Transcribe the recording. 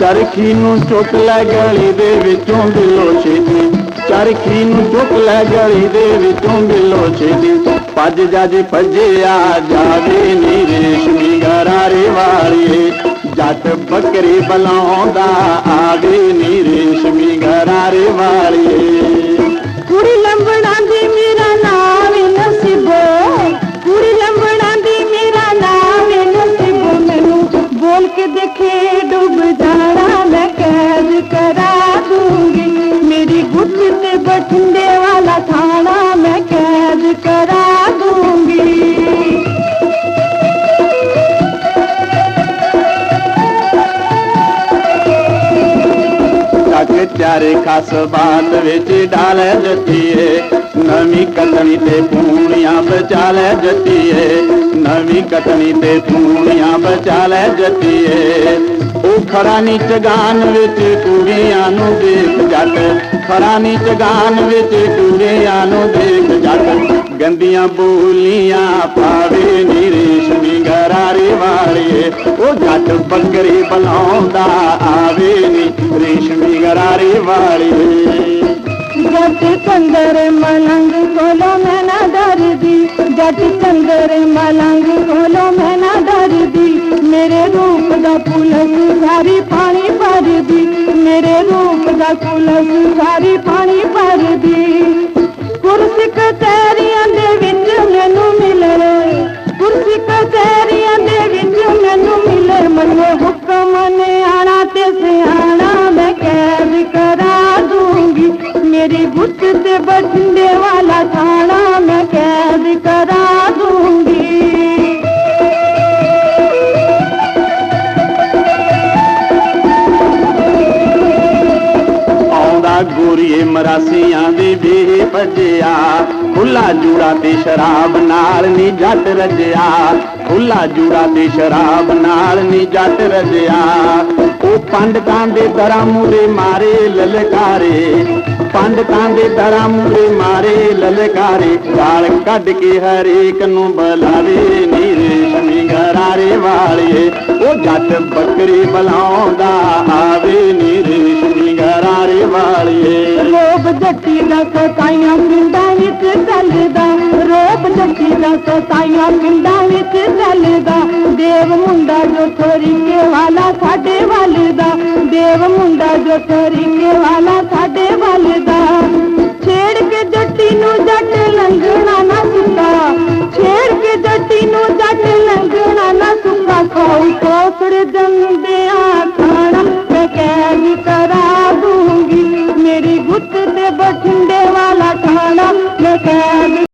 ਚਰਖੀ ਨੂੰ ਚੁੱਕ ਲੈ ਗਲੀ ਦੇ ਵਿੱਚੋਂ ਬਿੱਲੋ ਛੇਤੀ। ਚਰਖੀ ਨੂੰ ਚੁੱਕ ਲੈ ਗਲੀ ਦੇ ਵਿੱਚੋਂ ਬਿੱਲੋ ਛੇਤੀ। ਭੱਜ ਜੱਜ ਭੱਜਿਆ ਜਾਵੇ ਨੀ ਰੇਸ਼ਮੀ ਗਰਾਰੇ ਵਾਲੀਏ। ਜੱਟ ਬੱਕਰੀ ਬਲਾਉਂਦਾ ਆਵੇ ਨੀ ਚਾਰੇ ਖਸ ਬਾਤ ਵਿੱਚ ਡਾਲੇ ਜੱਤੀਏ ਨਵੀਂ ਕਤਣੀ ਤੇ ਪੂਣੀਆਂ ਬਚਾ ਲੈ ਜੱਤੀਏ ਨਵੀਂ ਕਤਣੀ ਤੇ ਪੂਣੀਆਂ ਬਚਾ ਲੈ ਜੱਤੀਏ ਉਹ ਖਰਾ ਨੀ ਚਗਾਨ ਵਿੱਚ ਕੁੜੀਆਂ ਨੂੰ ਦੇਖ ਜੱਟ। ਖਰਾ ਨੀ ਚਗਾਨ ਵਿੱਚ ਕੁੜੀਆਂ ਨੂੰ ਦੇਖ ਜੱਟ। ਗੰਦੀਆਂ ਬੋਲੀਆਂ ਪਾਵੇ ਨੀ ਰੇਸ਼ਮੀ ਗਰਾਰੇ ਵਾਲੀਏ। ਉਹ करारी वाली। जट चंदर मलंग खोलो मैं ना डर दी। जट चंदर मलंग खोलो मैं ना डर दी। मेरे रूप का पुलंग सारी पानी भर दी। मेरे रूप का पुलंग सारी ਗੋਰੀਏ ਮਰਾਸੀਆਂ ਦੇ ਵੇ ਭਜਿਆ ਖੁੱਲਾ ਜੂੜਾ ਤੇ ਸ਼ਰਾਬ ਨਾਲ ਨੀ ਜੱਟ ਰਜਿਆ। ਖੁੱਲਾ ਜੂੜਾ ਤੇ ਸ਼ਰਾਬ ਨਾਲ ਨੀ ਜੱਟ ਰਜਿਆ। ਉਹ ਪੰਡਤਾਂ ਦੇ ਦਰਾਂ ਮੂਰੇ ਮਾਰੇ ਲਲਕਾਰੇ। ਪੰਡਤਾਂ ਦੇ ਦਰਾਂ ਮੂਰੇ ਮਾਰੇ ਲਲਕਾਰੇ। ਗਾਲ ਕੱਢ ਕੇ ਹਰੇਕ ਨੂੰ ਬੁਲਾਵੇ ਨੀਰੇ ਰੇਸ਼ਮੀ ਗਰਾਰੇ ਵਾਲੀਏ। ਉਹ ਜੱਟ ਬੱਕਰੀ ਬਲਾਉਂਦਾ ਆਵੇ ਨੀਰੇ ਵਾਲੀਏ। ਰੋਬ ਜੱਟੀ ਦਾ ਸਤਾਈਆਂ ਪਿੰਡਾਂ ਵਿੱਚ ਚੱਲਦਾ। ਰੋਬ ਜੱਟੀ ਦਾ ਸਤਾਈਆਂ ਪਿੰਡਾਂ ਵਿੱਚ ਚੱਲਦਾ। ਦੇਵ ਮੁੰਡਾ ਜੋ ਥੋਰੀਕੇ ਵਾਲਾ ਸਾਡੇ ਵੱਲ ਦਾ ਦੇਵ ਮੁੰਡਾ ਜੋ ਥੋਰੀਕੇ ਵਾਲਾ ਸਾਡੇ ਵੱਲ ਦਾ